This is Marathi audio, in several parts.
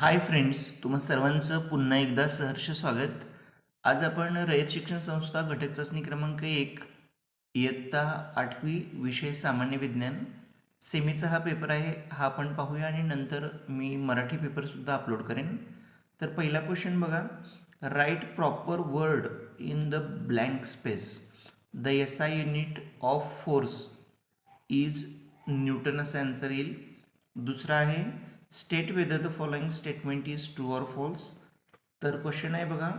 हाय फ्रेंड्स तुम्हा सर्वांचं पुन्हा एकदा सहर्ष स्वागत. आज आपण रयत शिक्षण संस्था घटक चाचणी क्रमांक एक इयत्ता आठवी विषय सामान्य विज्ञान. सेमीचा हा पेपर आहे हा आपण पाहूया आणि नंतर मी मराठी पेपरसुद्धा अपलोड करेन. तर पहिला क्वेश्चन बघा. Right proper word in the blank space the S I unit of force is newton असं आन्सर येईल. दुसरा आहे state whether the following statement is true or false तर क्वेश्चन आहे बघा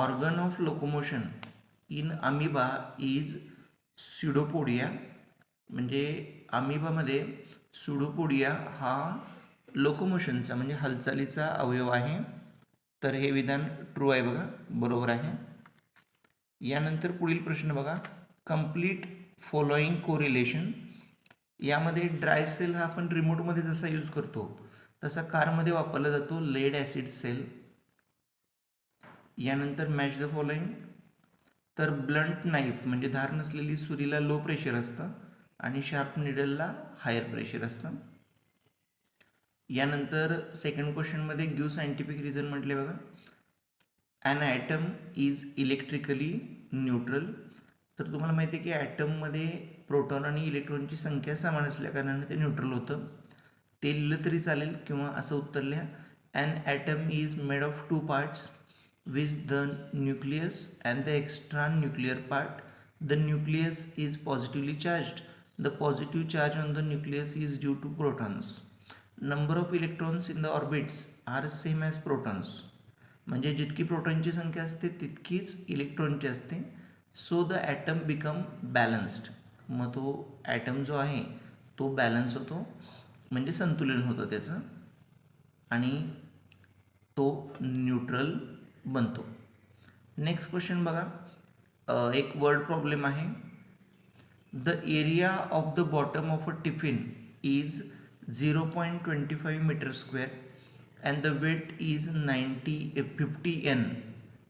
organ of locomotion in amoeba is pseudopodia म्हणजे अमिबामध्ये सुडोपोडिया हा लोकोमोशनचा म्हणजे हालचालीचा अवयव आहे. तर हे विधान ट्रू आहे बघा बरोबर आहे. यानंतर पुढील प्रश्न बघा कंप्लीट फॉलोईंग कोरिलेशन यामध्ये ड्राय सेल हा आपण रिमोटमध्ये जसा यूज करतो तसा कारमध्ये वापरला जातो लेड ॲसिड सेल. यानंतर मॅच द फॉलोईंग तर ब्लंट नाईफ म्हणजे धार नसलेली सुरीला लो प्रेशर असतं आणि शार्प निडलला हायर प्रेशर असतं. यानंतर सेकंड क्वेश्चनमध्ये ग्यू सायंटिफिक रिझन म्हटले बघा. An atom is electrically neutral तर तुम्हाला माहिती आहे की ॲटममध्ये प्रोटॉन आणि इलेक्ट्रॉनची संख्या समान असल्याकारणाने ते न्यूट्रल होतं. ते लिहिलं तरी चालेल किंवा असं उत्तर लिहा. An atom is made of two parts viz the nucleus and the extra nuclear part the nucleus is positively charged the positive charge on the nucleus is due to protons number of electrons in the orbits are same as protons म्हणजे जितकी प्रोटॉनची संख्या असते तितकीच इलेक्ट्रॉनची असते. So the atom become balanced मग तो ॲटम जो आहे तो बॅलन्स होतो. म्हणजे संतुलन होतं त्याचं. आणि तो न्यूट्रल बनतो. नेक्स्ट क्वेश्चन बघा. एक वर्ड प्रॉब्लेम आहे. The area of the bottom of a tiffin is zero point twenty five metre square and the weight is ninety fifty N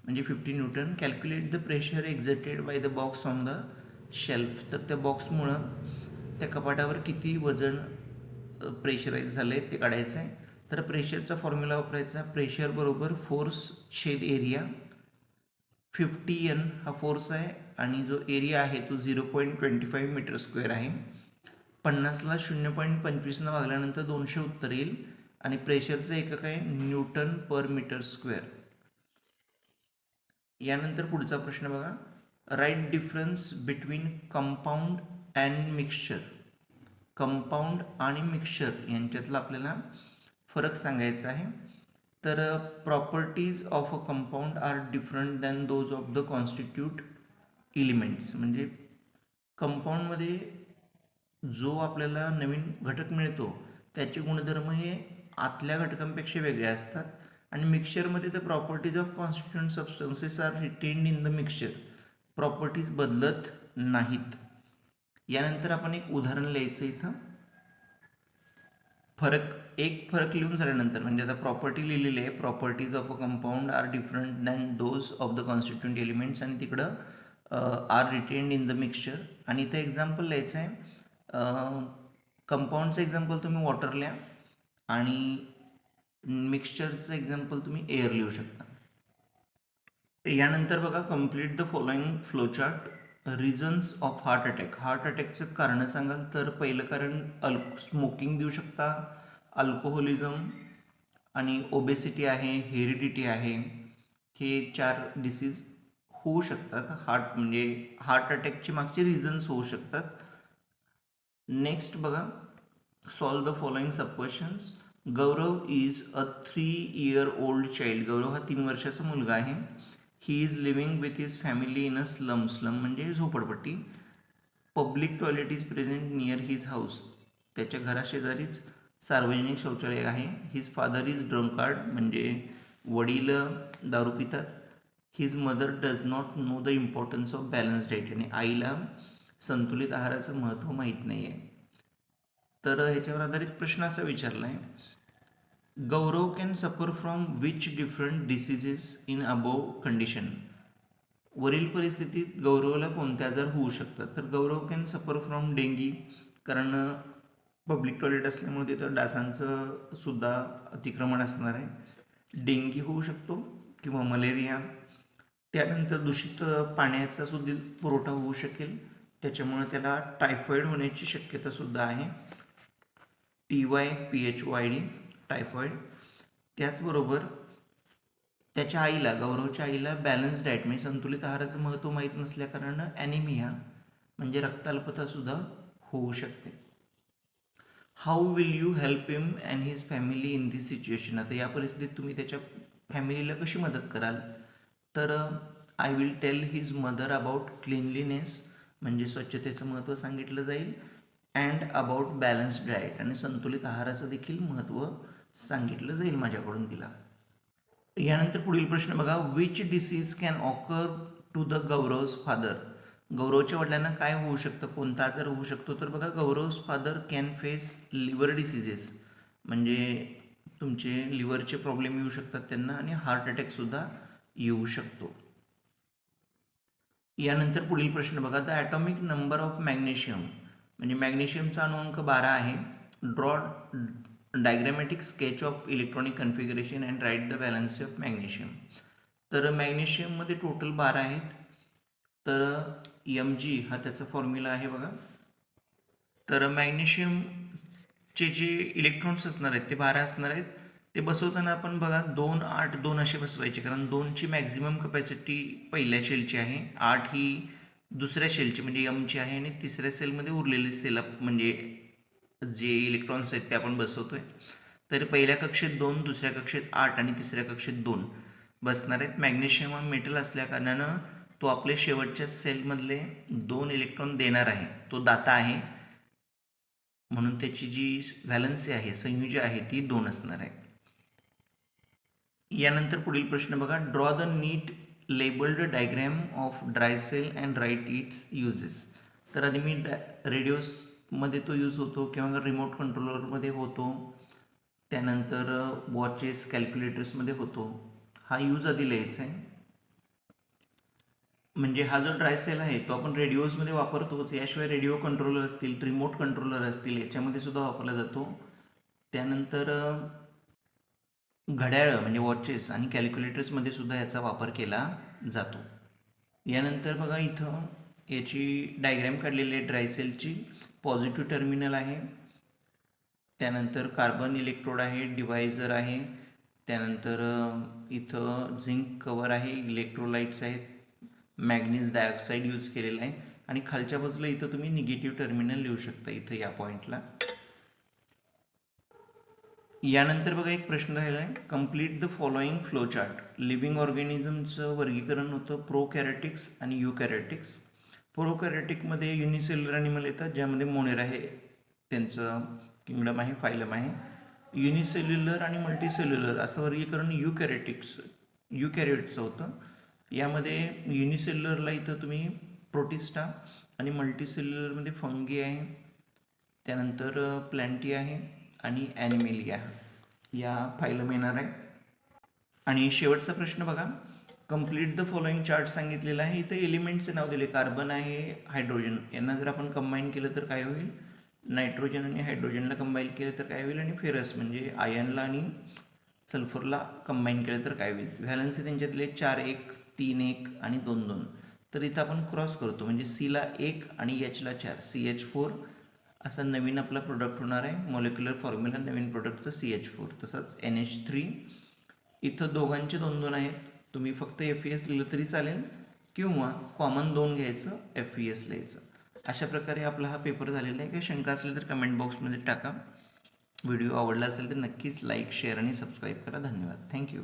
म्हणजे fifty newton calculate the pressure exerted by the box on the shelf तर त्या बॉक्समुळं त्या कपाटावर किती वजन प्रेशराईज झालं आहे ते काढायचं आहे. तर प्रेशरचा फॉर्म्युला वापरायचा. प्रेशर बरोबर फोर्स छेद एरिया फिफ्टी एन हा फोर्स आहे आणि जो एरिया आहे तो zero point twenty five metre square आहे. पन्नासला शून्य पॉईंट पंचवीसनं वागल्यानंतर दोनशे उत्तर येईल आणि प्रेशरचं एकक आहे न्यूटन पर मीटर स्क्वेअर. यानंतर पुढचा प्रश्न बघा. Write difference between compound and mixture compound आणि मिक्सचर यांच्यातला आपल्याला फरक सांगायचा आहे. तर properties of a compound are different than those of the constitute elements म्हणजे कंपाऊंडमध्ये जो आपल्याला नवीन घटक मिळतो त्याचे गुणधर्म हे आतल्या घटकांपेक्षा वेगळे असतात आणि मिक्सचरमध्ये the properties of constituent substances are retained in the mixture properties बदलत नाहीत. यानंतर आपण एक उदाहरण लिहायचं इथं. फरक एक फरक लिहून झाल्यानंतर म्हणजे आता प्रॉपर्टी लिहिलेली आहे properties of a compound are different than those of the constituent elements आणि तिकडं are retained in the mixture आणि इथं एक्झाम्पल लिहायचं आहे कंपाऊंडचं एक्झाम्पल तुम्ही वॉटर लिहा आणि मिक्सचरचं एक्झाम्पल तुम्ही एअर लिहू शकता. यानंतर बघा complete the following flowchart reasons of heart attack heart अटॅकचं कारण सांगाल तर पहिलं कारण अल स्मोकिंग देऊ शकता अल्कोहोलिझम आणि ओबेसिटी आहे हेरिडिटी आहे. हे चार डिसीज होऊ शकतात. हार्ट म्हणजे हार्ट अटॅकचे मागचे रिझन्स होऊ शकतात. नेक्स्ट बघा solve the following sub questions Gaurav is a three year old child Gaurav हा तीन वर्षाचा मुलगा आहे. He is living with his family in a slum slum म्हणजे झोपडपट्टी. Public toilet is present near his house त्याच्या घराशेजारीच सार्वजनिक शौचालय आहे. हिज फादर इज ड्रंकार्ड म्हणजे वडील दारू पितात. His mother does not know the importance of balance diet आणि आईला संतुलित आहाराचं महत्त्व माहीत नाही आहे तर ह्याच्यावर आधारित प्रश्न असा विचारला आहे Gaurav can suffer from which different diseases in above condition वरील परिस्थितीत गौरवला कोणते आजार होऊ शकतात तर Gaurav can suffer from dengue कारण पब्लिक टॉयलेट असल्यामुळे तिथं डासांचं सुद्धा अतिक्रमण असणार आहे. डेंगी होऊ शकतो किंवा मलेरिया त्यानंतर दूषित पाण्याचा सुद्धा पुरवठा होऊ शकेल. त्याच्यामुळे त्याला टायफॉईड होण्याची शक्यतासुद्धा आहे. T Y P H Y D typhoid त्याचबरोबर त्याच्या आईला गौरवच्या आईला बॅलन्स डाएट म्हणजे संतुलित आहाराचं महत्त्व माहीत नसल्याकारणानं ॲनिमिया म्हणजे रक्ताल्पतासुद्धा होऊ शकते. How will you help him and his family in this situation आता या परिस्थितीत तुम्ही त्याच्या फॅमिलीला कशी मदत कराल? तर I will tell his mother about cleanliness म्हणजे स्वच्छतेचं महत्त्व सांगितलं जाईल अँड अबाउट बॅलन्स डाएट आणि संतुलित आहाराचं देखील महत्त्व सांगितलं जाईल माझ्याकडून तिला. यानंतर पुढील प्रश्न बघा which disease can occur to the Gaurav's father गौरवच्या वडिलांना काय होऊ शकतं? कोणता आजार होऊ शकतो? तर बघा Gaurav's father can face liver diseases म्हणजे तुमचे लिव्हरचे प्रॉब्लेम येऊ शकतात त्यांना आणि हार्ट अटॅकसुद्धा येऊ शकतो. यानंतर पुढील प्रश्न बघा the atomic number of magnesium म्हणजे मॅग्नेशियमचा अनुअंक बारा आहे. Draw diagrammatic sketch of electronic configuration and write the valency of magnesium. तर मॅग्नेशियममध्ये टोटल बारा आहेत. तर एम जी हा त्याचा फॉर्म्युला आहे बघा. तर मॅग्नेशियमचे जे इलेक्ट्रॉन्स असणार आहेत ते बारा असणार आहेत. ते बसवताना आपण बघा दोन आठ दोन असे बसवायचे. कारण दोनची मॅक्झिमम कपॅसिटी पहिल्या शेलची आहे. आठ ही दुसऱ्या शेलची म्हणजे यमची आहे. आणि तिसऱ्या सेलमध्ये उरलेली सेल म्हणजे जे इलेक्ट्रॉन्स आहेत ते आपण बसवतो आहे तर पहिल्या कक्षेत दोन दुसऱ्या कक्षेत आठ आणि तिसऱ्या कक्षेत दोन बसणार आहेत. मॅग्नेशियम हा मेटल असल्याकारणानं तो आपल्या शेवटच्या सेलमधले दोन इलेक्ट्रॉन देणार आहे. तो दाता आहे. म्हणून त्याची जी व्हॅलन्सी आहे संयुजी आहे ती दोन असणार आहे. यानंतर पुढील प्रश्न बघा. Draw the neat labelled diagram of dry cell and write its uses तर आधी मी डा मध्ये तो यूज होतो किंवा रिमोट कंट्रोलरमध्ये होतो. त्यानंतर वॉचेस कॅल्क्युलेटर्समध्ये होतो. हा यूज आधी लिहायचा आहे. म्हणजे हा जो ड्राय सेल आहे तो आपण रेडिओजमध्ये वापरतोच. याशिवाय रेडिओ कंट्रोलर असतील रिमोट कंट्रोलर असतील याच्यामध्ये सुद्धा वापरला जातो. त्यानंतर घड्याळं म्हणजे वॉचेस आणि कॅल्क्युलेटर्समध्ये सुद्धा याचा वापर केला जातो. यानंतर बघा इथं याची डायग्रॅम काढलेली आहे ड्रायसेलची पॉझिटिव्ह टर्मिनल आहे. त्यानंतर कार्बन इलेक्ट्रोड आहे डिव्हायझर आहे. त्यानंतर इथं झिंक कवर आहे इलेक्ट्रोलाइट्स आहेत. मॅग्नीज डायऑक्साईड यूज केलेला आहे. आणि खालच्या बाजूला इथं तुम्ही निगेटिव्ह टर्मिनल लिहू शकता इथं या पॉईंटला यानंतर बघा एक प्रश्न राहिला आहे. Complete the following flow chart living ऑर्गॅनिझमचं वर्गीकरण होतं प्रो कॅरेटिक्स आणि यू कॅरेटिक्स प्रोकॅरेटिकमध्ये युनिसेल्युलर ॲनिमल येतात ज्यामध्ये मोनेर आहे त्यांचं किंगडम आहे फायलम आहे. युनिसेल्युलर आणि मल्टीसेल्युलर असं वर्गीकरण युकॅरेटिक्स कॅरेटिक्स होतं. यामध्ये युनिसेल्युलरला इथं तुम्ही प्रोटिस्टा आणि मल्टीसेल्युलरमध्ये फंगी आहे त्यानंतर प्लॅन्टी आहे आणि ॲनिमेलिया. या फायलम येणार आहे. आणि शेवटचा प्रश्न बघा. कंप्लीट द फॉलोइंग चार्ट सांगितलेला आहे. इथं एलिमेंटचे नाव दिले. कार्बन आहे हायड्रोजन यांना जर आपण कंबाईन केलं तर काय होईल? नायट्रोजन आणि हायड्रोजनला कंबाईन केलं तर काय होईल? आणि फेरस म्हणजे आयनला आणि सल्फरला कंबाईन केलं तर काय होईल? व्हॅलन्सी त्यांच्यातले चार एक तीन एक आणि दोन दोन. तर इथं आपण क्रॉस करतो. म्हणजे सीला एक आणि एचला चार. सी एच फोर असा नवीन आपला प्रोडक्ट होणार आहे. मॉलिक्युलर फॉर्म्युला नवीन प्रोडक्टचं सी एच फोर तसंच एन एच थ्री इथं दोघांचे दोन दोन आहेत. तुम्ही फक्त एफ ई एस लिहिलं तरी चालेल किंवा कॉमन दोन घ्यायचं एफ ई एस लिहायचं. अशा प्रकारे आपला हा पेपर झालेला आहे. काही शंका असेल तर कमेंट बॉक्समध्ये टाका. व्हिडिओ आवडला असेल तर नक्कीच लाईक शेअर आणि सबस्क्राईब करा. धन्यवाद. थँक्यू